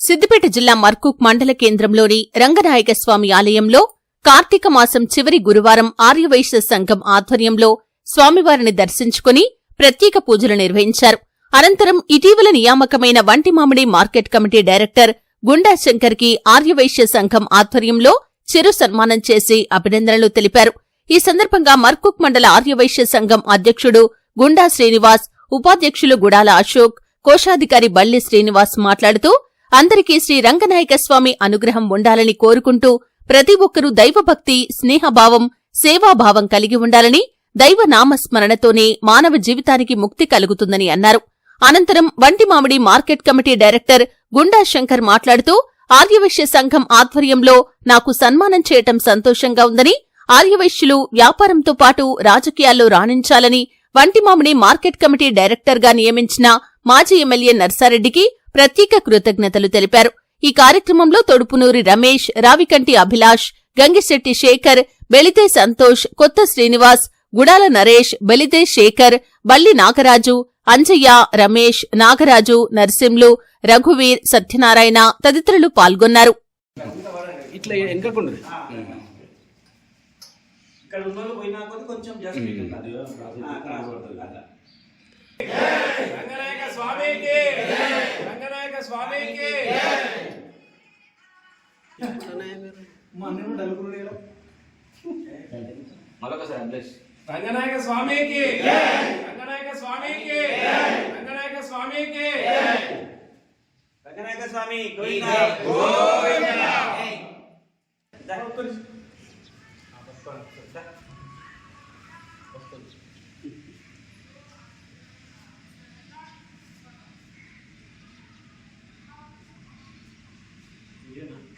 సిద్దిపేట జిల్లా మర్కూక్ మండల కేంద్రంలోని రంగనాయక స్వామి ఆలయంలో కార్తీక మాసం చివరి గురువారం ఆర్యవైశ్య సంఘం ఆధ్వర్యంలో స్వామివారిని దర్శించుకుని ప్రత్యేక పూజలు నిర్వహించారు. అనంతరం ఇటీవల నియామకమైన Vantimamidi market committee director Gunda శంకర్కి Aryavysya సంఘం ఆధ్వర్యంలో చిరు సన్మానం చేసి అభినందనలు తెలిపారు. ఈ సందర్భంగా మర్కుక్ మండల ఆర్యవైశ్య సంఘం అధ్యక్షుడు గుండా శ్రీనివాస్ ఉపాధ్యక్షులు గుడాల అశోక్ కోశాధికారి బల్లి శ్రీనివాస్ మాట్లాడుతూ అందరికీ శ్రీ రంగనాయక స్వామి అనుగ్రహం ఉండాలని కోరుకుంటూ ప్రతి ఒక్కరూ దైవభక్తి స్నేహభావం సేవాభావం కలిగి ఉండాలని దైవ నామస్మరణతోనే మానవ జీవితానికి ముక్తి కలుగుతుందని అన్నారు. అనంతరం Vantimamidi market committee director Gunda Shankar మాట్లాడుతూ ఆర్యవైశ్య సంఘం ఆధ్వర్యంలో నాకు సన్మానం చేయటం సంతోషంగా ఉందని ఆర్యవైశ్యులు వ్యాపారంతో పాటు రాజకీయాల్లో రాణించాలని వంటిమామిడి మార్కెట్ కమిటీ డైరెక్టర్గా నియమించిన మాజీ ఎమ్మెల్యే నర్సారెడ్డికి ప్రత్యేక కృతజ్ఞతలు తెలిపారు. ఈ కార్యక్రమంలో తొడుపునూరి రమేష్ రావికంటి అభిలాష్ గంగిశెట్టి శేఖర్ బెలితే సంతోష్ కొత్త శ్రీనివాస్ గుడాల నరేష్ బెలితే శేఖర్ బల్లి నాగరాజు అంజయ్య రమేష్ నాగరాజు నర్సింలు రఘువీర్ సత్యనారాయణ తదితరులు పాల్గొన్నారు. ఇట్లా వెనకకుండా ఇక్కడ ఉన్న వాళ్ళు పోయినా కొద్ది కొంచెం రంగనాయక స్వామికి మరొకసారి అడ్రస్ రంగనాయక స్వామికి రంగనాయక స్వామికి రంగనాయక స్వామికి రంగనాయక స్వామి గోవిందా. దా. దా. Yeah.